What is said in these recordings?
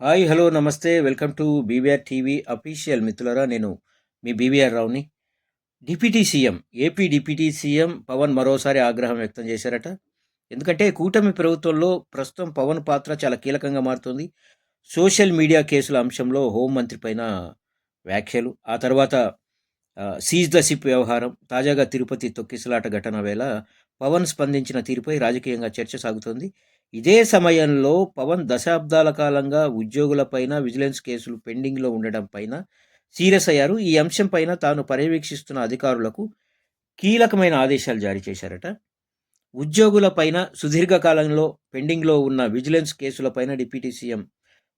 Hi hello నమస్తే. Welcome to BVR TV official మిత్రులరా నేను మీ BVR రావుని. Deputy CM AP deputy CM Pavan మరోసారి ఆగ్రహం వ్యక్తం చేశారట. ఎందుకంటే కూటమి ప్రభుత్వంలో ప్రస్తుతం పవన్ పాత్ర చాలా కీలకంగా మారుతుంది. సోషల్ మీడియా కేసుల అంశంలో హోంమంత్రి పైన వ్యాఖ్యలు. ఆ తర్వాత సీజ్ ద సిప్ వ్యవహారం తాజాగా తిరుపతి తొక్కిసలాట ఘటన వేళ పవన్ స్పందించిన తీరుపై రాజకీయంగా చర్చ సాగుతోంది. ఇదే సమయంలో పవన్ దశాబ్దాల కాలంగా ఉద్యోగులపైన విజిలెన్స్ కేసులు పెండింగ్లో ఉండడం పైన సీరియస్ అయ్యారు. ఈ అంశం పైన తాను పర్యవేక్షిస్తున్న అధికారులకు కీలకమైన ఆదేశాలు జారీ చేశారట. ఉద్యోగులపైన సుదీర్ఘకాలంలో పెండింగ్లో ఉన్న విజిలెన్స్ కేసులపైన డిప్యూటీ సీఎం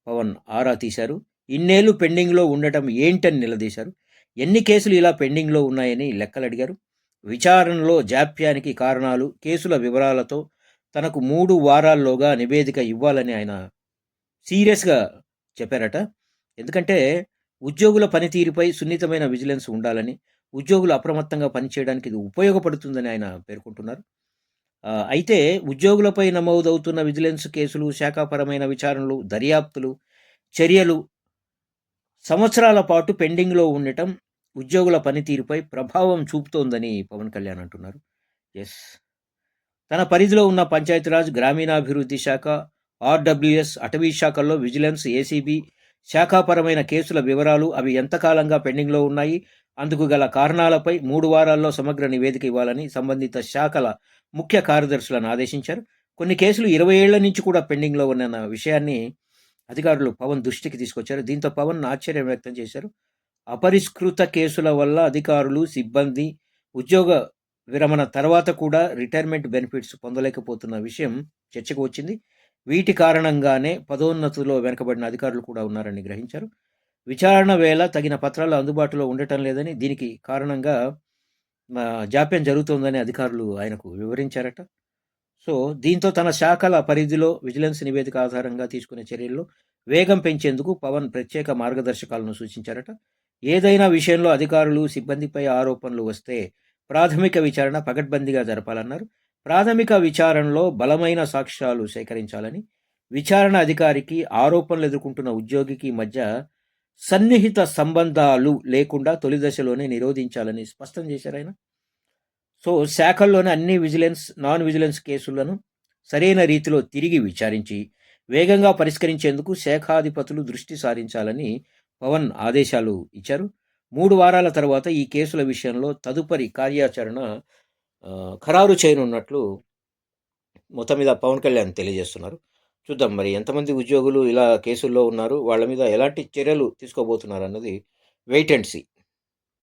పవన్ ఆరా తీశారు. ఇన్నేళ్ళు పెండింగ్లో ఉండటం ఏంటని నిలదీశారు. ఎన్ని కేసులు ఇలా పెండింగ్లో ఉన్నాయని లెక్కలు అడిగారు విచారణలో జాప్యానికి కారణాలు కేసుల వివరాలతో తనకు మూడు వారాల్లోగా నివేదిక ఇవ్వాలని ఆయన సీరియస్గా చెప్పారట. ఎందుకంటే ఉద్యోగుల పనితీరుపై సున్నితమైన విజిలెన్స్ ఉండాలని ఉద్యోగులు అప్రమత్తంగా పనిచేయడానికి ఇది ఉపయోగపడుతుందని ఆయన పేర్కొంటున్నారు. అయితే ఉద్యోగులపై నమోదవుతున్న విజిలెన్స్ కేసులు శాఖాపరమైన విచారణలు దర్యాప్తులు చర్యలు సంవత్సరాల పాటు పెండింగ్లో ఉండటం ఉద్యోగుల పనితీరుపై ప్రభావం చూపుతోందని పవన్ కళ్యాణ్ అంటున్నారు. ఎస్ తన పరిధిలో ఉన్న పంచాయతీరాజ్ గ్రామీణాభివృద్ధి శాఖ ఆర్డబ్ల్యూఎస్ అటవీ శాఖల్లో విజిలెన్స్ ఏసీబీ శాఖాపరమైన కేసుల వివరాలు అవి ఎంతకాలంగా పెండింగ్లో ఉన్నాయి? అందుకు గల కారణాలపై మూడు వారాల్లో సమగ్ర నివేదిక ఇవ్వాలని సంబంధిత శాఖల ముఖ్య కార్యదర్శులను ఆదేశించారు. కొన్ని కేసులు ఇరవై ఏళ్ళ నుంచి కూడా పెండింగ్లో ఉన్న విషయాన్ని అధికారులు పవన్ దృష్టికి తీసుకొచ్చారు. దీంతో పవన్ ఆశ్చర్యం వ్యక్తం చేశారు. అపరిష్కృత కేసుల వల్ల అధికారులు సిబ్బంది ఉద్యోగ విరమణ తర్వాత కూడా రిటైర్మెంట్ బెనిఫిట్స్ పొందలేకపోతున్న విషయం చర్చకు వచ్చింది. వీటి కారణంగానే పదోన్నతిలో వెనకబడిన అధికారులు కూడా ఉన్నారని గ్రహించారు. విచారణ వేళ తగిన పత్రాలు అందుబాటులో ఉండటం లేదని దీనికి కారణంగా జాప్యం జరుగుతోందని అధికారులు ఆయనకు వివరించారట. సో దీంతో తన శాఖల పరిధిలో విజిలెన్స్ నివేదిక ఆధారంగా తీసుకునే చర్యల్లో వేగం పెంచేందుకు పవన్ ప్రత్యేక మార్గదర్శకాలను సూచించారట. ఏదైనా విషయంలో అధికారులు సిబ్బందిపై ఆరోపణలు వస్తే ప్రాథమిక విచారణ పకడ్బందీగా జరపాలన్నారు. ప్రాథమిక విచారణలో బలమైన సాక్ష్యాలు సేకరించాలని విచారణ అధికారికి ఆరోపణలు ఎదుర్కొంటున్న ఉద్యోగికి మధ్య సన్నిహిత సంబంధాలు లేకుండా తొలి దశలోనే నిరోధించాలని స్పష్టం చేశారు ఆయన. సో శాఖల్లోని అన్ని విజిలెన్స్ నాన్ విజిలెన్స్ కేసులను సరైన రీతిలో తిరిగి విచారించి వేగంగా పరిష్కరించేందుకు శాఖాధిపతులు దృష్టి సారించాలని పవన్ ఆదేశాలు ఇచ్చారు. మూడు వారాల తర్వాత ఈ కేసుల విషయంలో తదుపరి కార్యాచరణ ఖరారు చేయనున్నట్లు మొత్తం మీద పవన్ కళ్యాణ్ తెలియజేస్తున్నారు. చూద్దాం మరి ఎంతమంది ఉద్యోగులు ఇలా కేసుల్లో ఉన్నారు వాళ్ళ మీద ఎలాంటి చర్యలు తీసుకోబోతున్నారు అన్నది వెయిట్ అండ్ సీ.